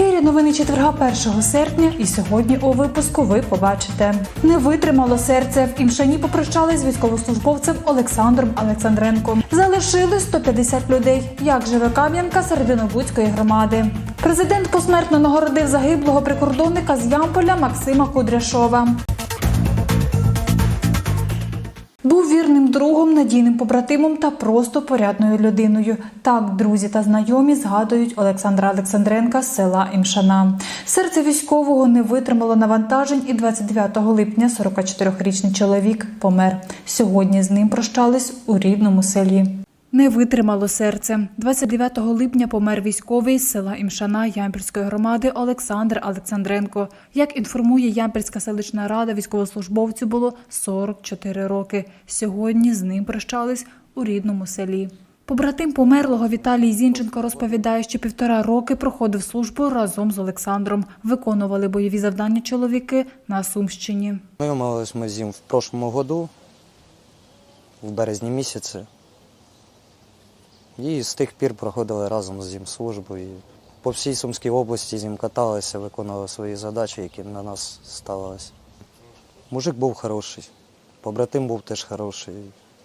ефірі новини четверга 1 серпня, і сьогодні у випуску ви побачите. Не витримало серце. В імшані попрощались з військовослужбовцем Олександром Олександренком. Залишили 150 людей. Як живе Кам'янка Серединобудської громади. Президент посмертно нагородив загиблого прикордонника з Ямполя Максима Кудряшова. Був вірним другом, надійним побратимом та просто порядною людиною. Так друзі та знайомі згадують Олександра Олександренка з села Імшана. Серце військового не витримало навантажень, і 29 липня 44-річний чоловік помер. Сьогодні з ним прощались у рідному селі. Не витримало серце. 29 липня помер військовий з села Імшана Ямпільської громади Олександр Олександренко. Як інформує Ямпільська селищна рада, військовослужбовцю було 44 роки. Сьогодні з ним прощались у рідному селі. Побратим померлого Віталій Зінченко розповідає, що півтора роки проходив службу разом з Олександром. Виконували бойові завдання чоловіки на Сумщині. Ми з ним в прошлому году, в березні місяці. І з тих пір проходили разом з ним службу. І по всій Сумській області з ним каталися, виконували свої задачі, які на нас ставилися. Мужик був хороший, побратим був теж хороший.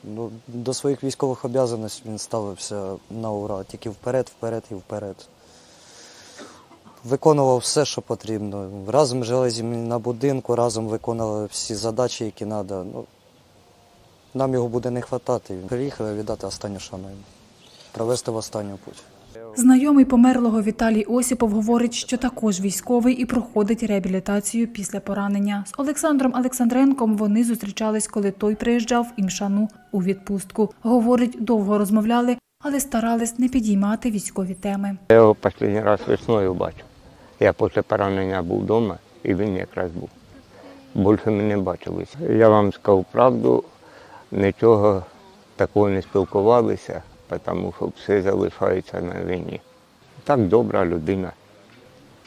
Ну, до своїх військових обов'язаностей він ставився на ура, тільки вперед, вперед і вперед. Виконував все, що потрібно. Разом жили на будинку, разом виконували всі задачі, які треба. Ну, нам його буде не вистачати. Приїхали віддати останню шану провести в останню путь. Знайомий померлого Віталій Осіпов говорить, що також військовий і проходить реабілітацію після поранення. З Олександром Олександренком вони зустрічались, коли той приїжджав в Імшану у відпустку. Говорить, довго розмовляли, але старались не підіймати військові теми. Я його останній раз весною бачив. Я після поранення був вдома і він якраз був. Більше ми не бачилися. Я вам сказав правду, нічого такого не спілкувалися, тому що все залишається на війні. Так добра людина,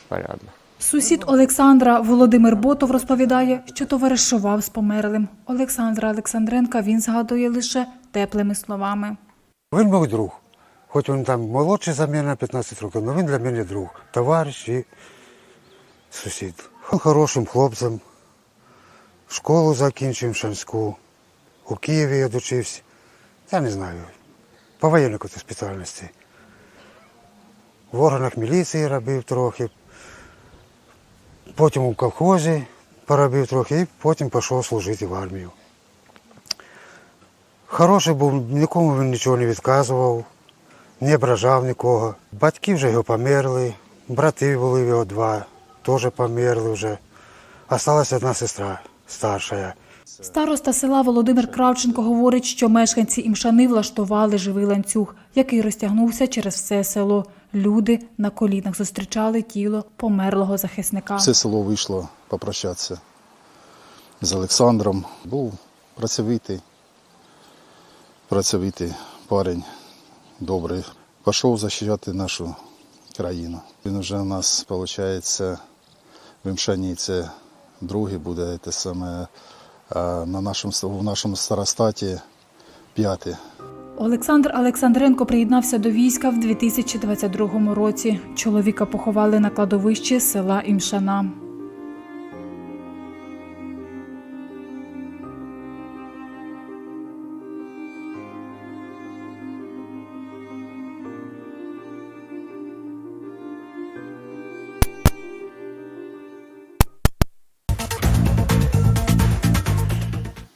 порядна. Сусід Олександра Володимир Ботов розповідає, що товаришував з померлим. Олександра Олександренка він згадує лише теплими словами. Він мій друг. Хоч він там молодший за мене на 15 років, але він для мене друг, товариш і сусід. Він хорошим хлопцем. Школу закінчив Шанську. У Києві я дочився. Я не знаю. По воєнній якоїсь спеціальності. В органах міліції робив трохи. Потім у колхозі поробив трохи і потім пішов служити в армію. Хороший був, нікому він нічого не відказував, не ображав нікого. Батьки вже його померли, брати були його два, теж померли вже. Осталась одна сестра старша. Староста села Володимир Кравченко говорить, що мешканці імшани влаштували живий ланцюг, який розтягнувся через все село. Люди на колінах зустрічали тіло померлого захисника. Все село вийшло попрощатися з Олександром. Був працьовитий, працьовитий парень, добрий. Пішов захищати нашу країну. Він вже у нас, виходить, в Імшані це другий буде те саме, на нашому, в нашому старостаті п'яти. Олександр Олександренко приєднався до війська в 2022 році. Чоловіка поховали на кладовищі села Імшана.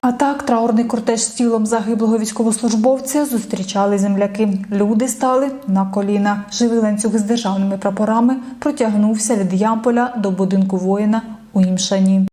А так траурний кортеж з тілом загиблого військовослужбовця зустрічали земляки. Люди стали на коліна. Живий ланцюг з державними прапорами протягнувся від Ямполя до будинку воїна у Імшані.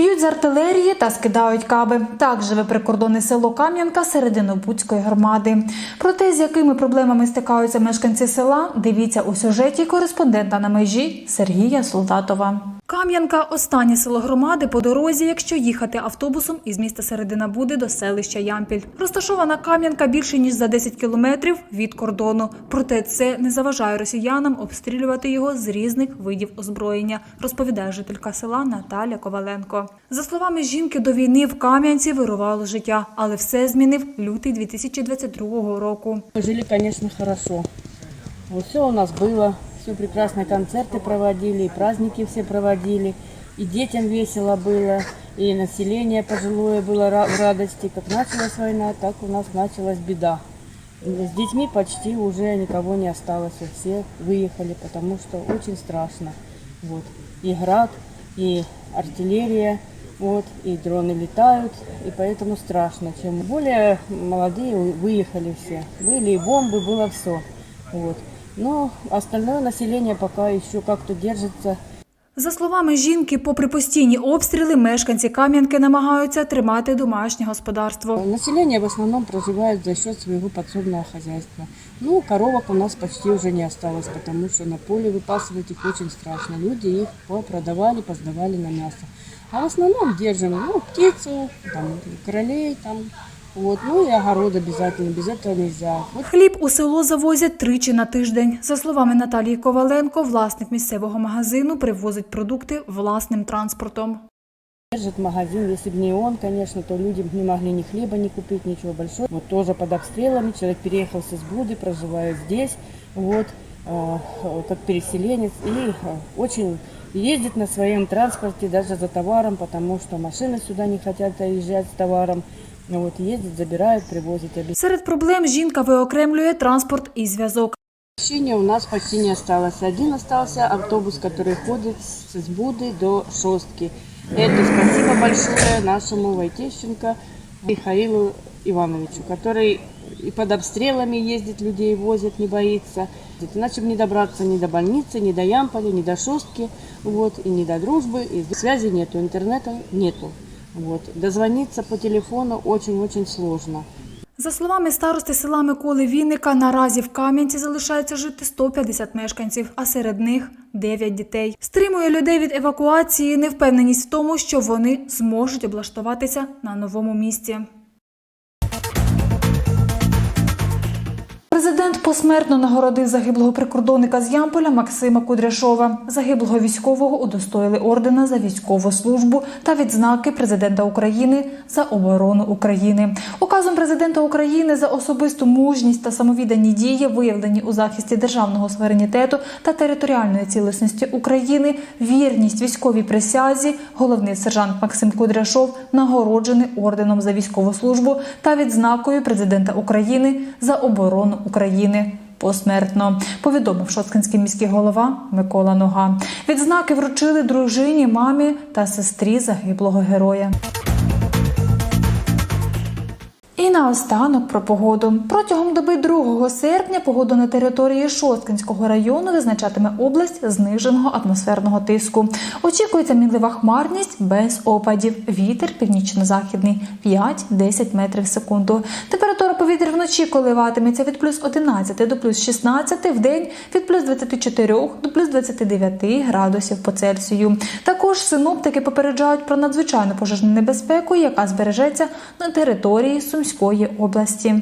Б'ють з артилерії та скидають каби. Так живе прикордонне село Кам'янка Серединобудської громади. Про те, з якими проблемами стикаються мешканці села, дивіться у сюжеті кореспондента на межі Сергія Солдатова. Кам'янка останнє село громади по дорозі, якщо їхати автобусом із міста Середина Буди до селища Ямпіль. Розташована Кам'янка більше ніж за 10 кілометрів від кордону. Проте це не заважає росіянам обстрілювати його з різних видів озброєння, розповідає жителька села Наталя Коваленко. За словами жінки, до війни в Кам'янці вирувало життя, але все змінив лютий 2022 року. Жили, хорошо. Вот все у нас было, все прекрасно, концерты проводили, и праздники все проводили, и детям весело было, и население пожилое было в радости. Как началась война, так у нас началась беда. С детьми почти уже никого не осталось, все выехали, потому что очень страшно. Вот. И град, и артиллерия, вот, и дроны летают, и поэтому страшно. Чем более молодые выехали все. Были и бомбы, было все. Вот. Но остальное население пока еще как-то держится. За словами жінки, попри постійні обстріли, мешканці Кам'янки намагаються тримати домашнє господарство. Население в основном проживает за счет своего подсобного хозяйства. Ну, коровок у нас почти уже не осталось, потому что на поле выпасывать их очень страшно. Люди их продавали, поздавали на мясо. А в основном держим ну, птицу, там, кролей, там, вот, ну и огород обязательно, без этого нельзя. Вот Хліб у село завозять тричі на тиждень. За словами Наталії Коваленко, власник місцевого магазину привозить продукти власним транспортом. Держит магазин, если бы не он, конечно, то люди бы не могли ни хлеба не купить, ничего большого. Вот тоже под обстрелами человек переехал с Избуды, проживает здесь, вот, э, э, как переселенец, и э, очень ездит на своем транспорте даже за товаром, потому что машины сюда не хотят заезжать с товаром. Вот, ездит, забирает, привозит. обе- Серед проблем жінка виокремлює транспорт і зв'язок. Освещения у нас почти не осталось. Один остался автобус, который ходит с Избуды до Шостки. Это спасибо большое нашему Войтещенко Михаилу Ивановичу, который и под обстрелами ездит, людей возит, не боится. Иначе бы не добраться ни до больницы, ни до Ямполя, ни до Шостки, вот, и ни до Дружбы. И связи нету, интернета нету. Вот. Дозвониться по телефону очень-очень сложно. За словами старости села Миколи Вінника, наразі в Кам'янці залишається жити 150 мешканців, а серед них 9 дітей. Стримує людей від евакуації невпевненість в тому, що вони зможуть облаштуватися на новому місці. Посмертно нагородив загиблого прикордонника з Ямполя Максима Кудряшова. Загиблого військового удостоїли ордена за військову службу та відзнаки президента України за оборону України. Указом президента України за особисту мужність та самовіддані дії, виявлені у захисті державного суверенітету та територіальної цілісності України, вірність військовій присязі, головний сержант Максим Кудряшов нагороджений орденом за військову службу та відзнакою президента України за оборону України. Посмертно повідомив Шоцкинський міський голова Микола Нога. Відзнаки вручили дружині, мамі та сестрі загиблого героя. Наостанок про погоду. Протягом доби 2 серпня погоду на території Шосткинського району визначатиме область зниженого атмосферного тиску. Очікується мінлива хмарність без опадів. Вітер північно-західний 5-10 метрів в секунду. Температура повітря вночі коливатиметься від плюс 11 до плюс 16, в день від плюс 24 до плюс 29 градусів по Цельсію. Також синоптики попереджають про надзвичайну пожежну небезпеку, яка збережеться на території Сумської області.